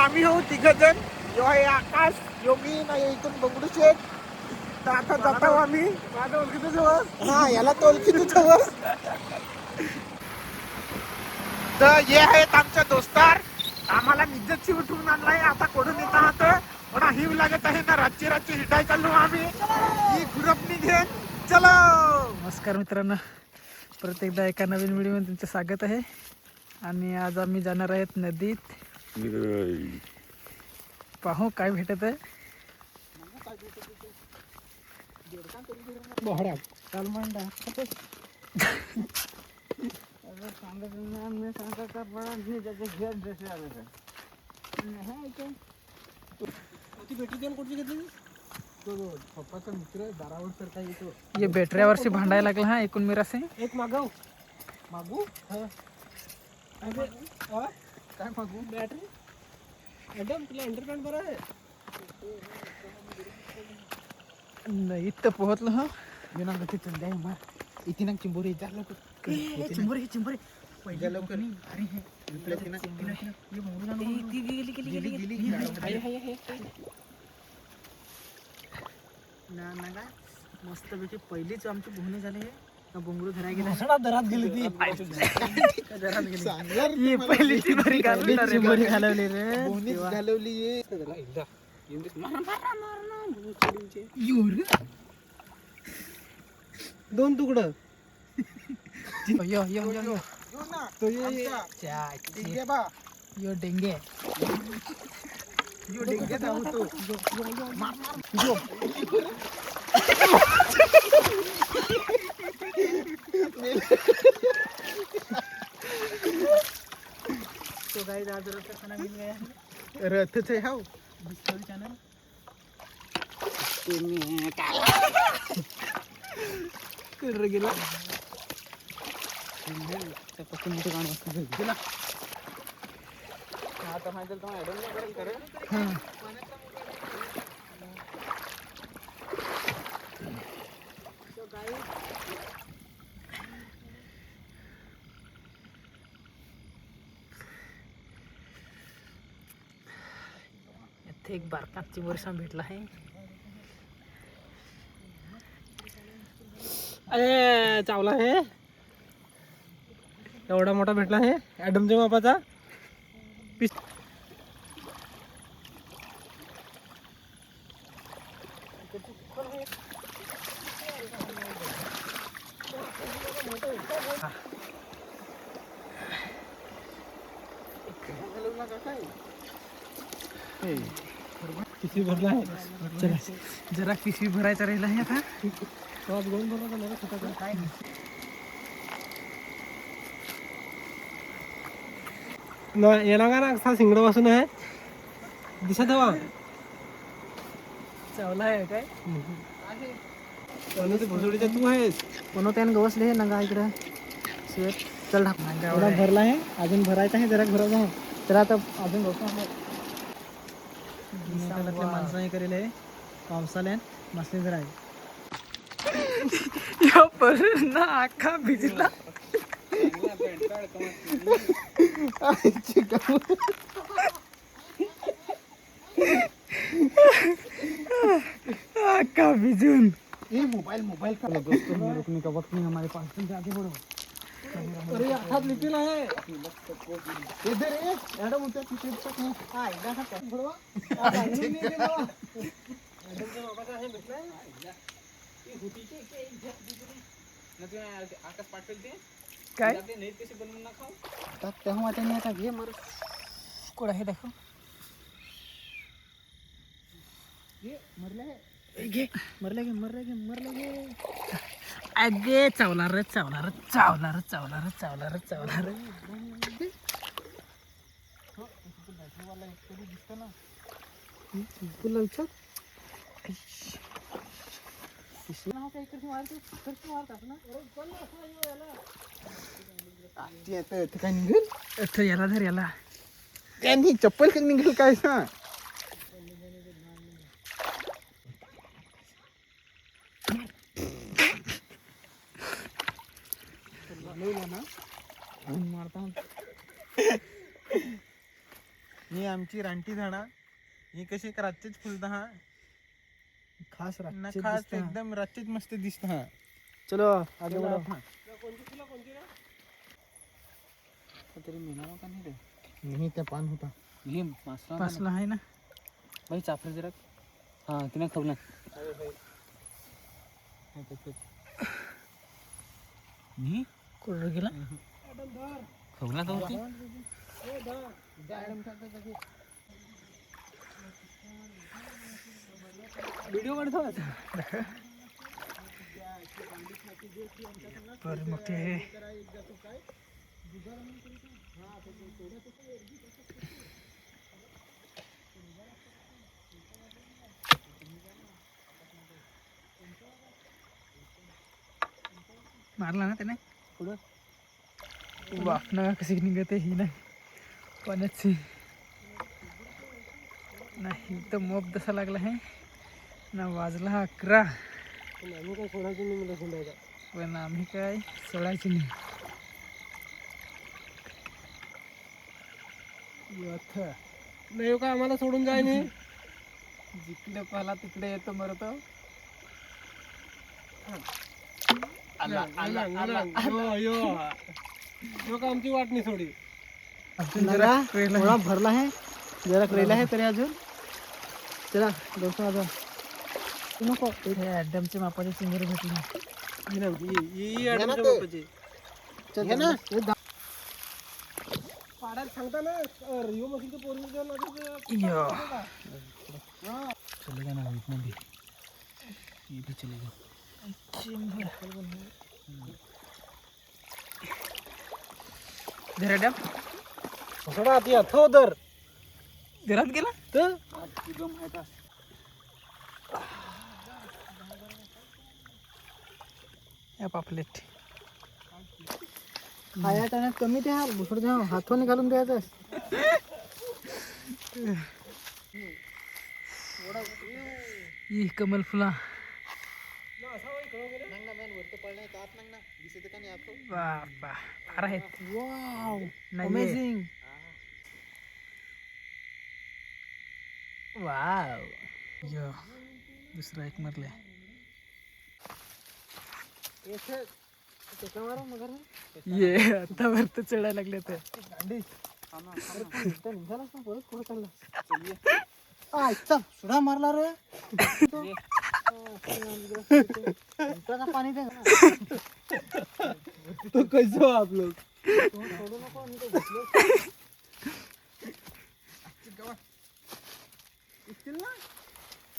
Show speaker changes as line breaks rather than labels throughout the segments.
आम्ही हो तिघ जण. यो आहे आकाश योगी नाही इथून बंगडू शेठ. तर आता जात आम्ही. माझं ओळखीचं जवळ. हा याला तो ओळखीचं जवळ. तर हे आहेत आमच्या दोस्तार. आम्हाला निज्जतची उठवून आणलाय. आता कोणून येत आहात. पण हिव लागत आहे ना रातची रातची हिटाय चाललो आम्ही. ही गुरपणी घेऊन चलो.
नमस्कार मित्रांनो. परत एकदा एका नवीन व्हिडिओमध्ये तुमचं स्वागत आहे. आणि आज आम्ही जाणार आहेत नदीत. पाहू काय भेटत आहे.
मित्र
भांडायला लागला हा एकूण मिरा से
एक मागव. मागू? काय मागू? बॅटरी एकदम तुला अंडरपॅन्ट बरं आहे?
नाही इथं पोहोचलो हा?
विना गती चल द्या मा इथे ना चिंबोरी जा लवकर. चिंबोरी चिंबोरी. पहिल्या लवकर. अरे हे. इकडे ना, ना, ती ना. ना, ना. गेली, गेली.
ना ना का मस्त पैकी पहिलीच आमची बोहणी झाली आहे बोंगरू धरायला गेला.
घोसाळा दरात गेली ती.
घरात गेली.
सांगा रे
ही. पहिलीची बरी घालवली रे
बरी
घालवली. रे.
बोनीच घालवली ये. दोन तुकडं.
यो यो यो यो.
तो ये
च्या,
डिंगे बा.
यो डेंगे.
यो डिंगे जाऊ तो
तो काही राजरथ खाना मिल गया
रथच आहे हा
डिस्कवरी चॅनल कर गेला त्यापासून मोठं गाणं असतं गेला
आता माहिती नाही करेल करे
हां इथे एक बारका वर्षा भेटला आहे.
अरे चावला हे एवढा मोठा भेटला हे ऍडमच्या मापाचा पिस किती भरला आहे?
चला. जरा पिशवी भरायचा राहिला आहे आता?
तेव्हाच गोल भरला का नाही छोटा
काय
ना येणार का ना? असा सिंगड वासून आहे. दिसत हवा?
चावला आहे काय?
ते भोसडीच्या तू आहेस?
कोण त्यानं गवसले हे नंगा इकडं. चल
एवढा भरला आहे. अजून भरायचा आहे जरा भरायचा आहे
तर आता अजून आहे पावसाळ्यात आहे ना आखा भिजला. आखा भिजून.
ये मोबाईल मोबाईल का?
दोस्तों रुकने का वक्त नहीं हमारे पास तुम आगे बढ़ो
अरे हातात लिपिल आहे इधर ये. मॅडम उद्या तिथे तक नाही हा एकदा हा पॅक पडवा हा, बाजूने नाही गेला. मॅडमच्या बाबाचा आहे भेटलाय
काय तेव्हा त्यांनी आता घे मर कोण आहे दाखव.
ये, मरले.
घे. मरले गे मरले गे मरले गे अगे चावला रे चावला रे चावला रे चावला रे चावला रे चावला रे.
तुला विचार.
याला धर याला.
त्यांनी चप्पल का निघेल काय सांग
मारता
ही आमची रानटी झाडा ही कशी एक रातचीच फुलता हा.
खास
ना खास
दिसतं.
एकदम रातचीच मस्त दिसत हा.
चलो आगे
चला,
बढ़ो.
तरी मिळावं का नाही रे?
नाही त्या पान होता.
हे मासला
पासला आहे ना.
बाई चाफरे जरा. हा तिने खवला मी?
कुठं गेला.
खवला का होती व्हिडिओ काढतो
बरे मोठे आहे मारला ना त्याने? वाफना कशी निघते ही नाही. पाण्याची नाही तर मोप तसा लागला आहे ना वाजला हा अकरा
आम्ही काय सोडायचं नाही मला सोडायचा
पण आम्ही काय सोडायचे नाही.
नाही का आम्हाला सोडून जाय नाही.
जिकडे पाला तिकडे येतो मरतो
आला आला आला. आमची वाट नाही सोडी.
अजून जरा थोडा भरला आहे. जरा करेला आहे तरी अजून. चला दोस्तों नको. हे अड्डमचे मापाचे चिंगरे भेटले
पाड्यात सांगता ना रिओ मशीनचं पोरगी
यो.
चलेगा ना इतना भी ये भी चलेगा
धर अड्डम
सोडा ती थो दर.
घरात गेला?
तर
एकदम है का
या पापलेट. खाया टाण्यात कमी द्या भुसड द्या हातवाने घालून द्यायचं ई कमल फुला. अमेझिंग वाव यो दुसरा एक मरले ये आता वरत चढायला लागले तर सुडा मारला रे. पाणी दे
तो कैसो आप लोग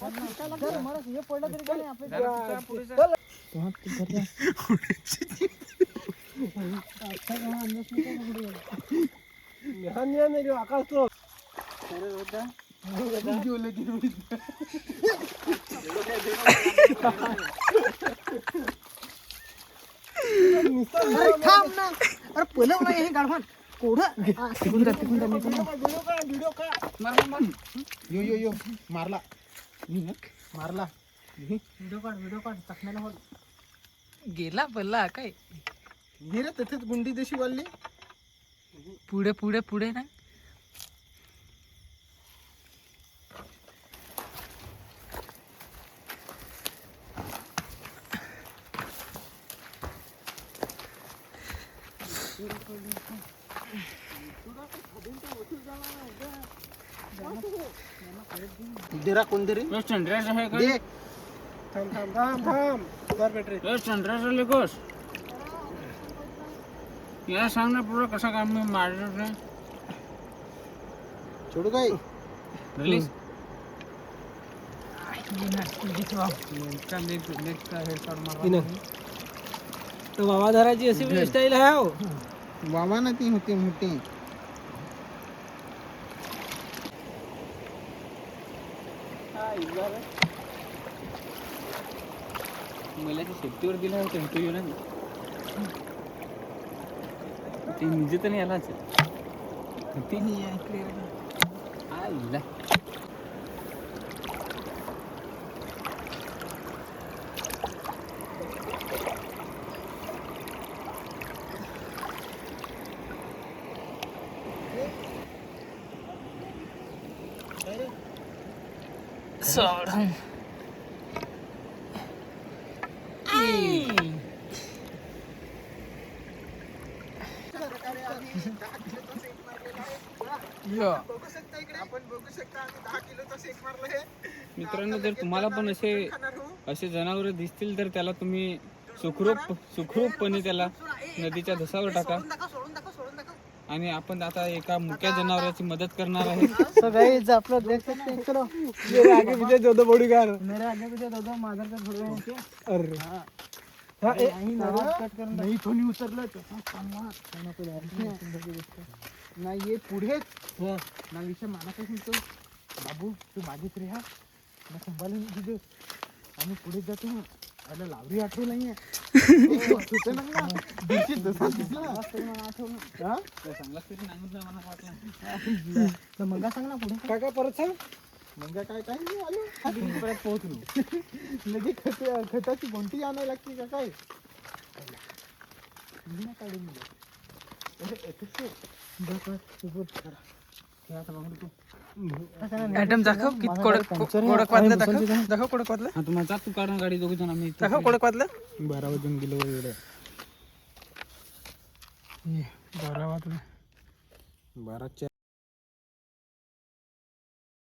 हे पडलं तरी काय आपले.
नाही आकाश तो
थांब ना अरे पलव नाही हे गाढवान.
यो यो यो. मारला.
मारला. व्हिडिओ काढ व्हिडिओ काढ. चकण्याला गेला पल्ला काय?
हे रे तिथेच गुंडी जशी वाढली.
पुढे पुढे पुढे ना.
डेरा थांब थांब थांब थांब. कर बॅटरी
वेस्ट ड्रेस लेकोस याला सांग ना पुढं कसा काम मी मारणार
छोडू काय
रिलीज
तो अशी स्टाईल आहे हो. बाबा ना ती होती मोठी.
मला ते शेतीवर दिला होता इंटरव्ह्यू ना ते निजे तर नाही आलाच ते आईला. सोडून या.
बघू शकता इकडे आपण बघू शकता आम्ही दहा किलोचा शेक मारला हे
मित्रांनो जर तुम्हाला पण असे असे जनावर दिसतील तर त्याला तुम्ही सुखरूप सुखरूपपणे त्याला नदीच्या धसावर टाका. आणि आपण आता एका मुक्या जनावराची मदत करणार आहे.
तो गाइस आप लोग देख सकते हैं चलो
मेरे आगे पीछे दो दो बॉडीगार्ड
मेरे आगे पीछे दो दो मादर का छोड़ रहे हैं? क्या
अरे।
हाँ, ए, कट करून नाही तो नाही उतरलं तसा
ये पुढेच
हा.
ना विषय मला काय सांगतो बाबू तू माझीच रे हा। ना संभाळून तुझं। आम्ही पुढे जातो ना अरे लावरी आठवू नाहीये सुचन ना दिवशी दसा दिसला हा?
चांगला तरी सांगितलं मला वाटलं
तर मग सांग ना पुढे
काय काय परत सांग मग काय काय नाही आलो परत पोहोचलो लगे खत खताची कोणती आणायला लागते का काय नाही काढून दिलं. ते.
ॲटम दाखव किती कडक कडक वाजलं दाखव. दाखव कडक वाजलं. हा तुम्हाला तू काढा गाडी दोघ जण आम्ही दाखव कडक वाजलं.
बारा वाजून गेलो एवढं.
बारा वाजलं.
बाराच्या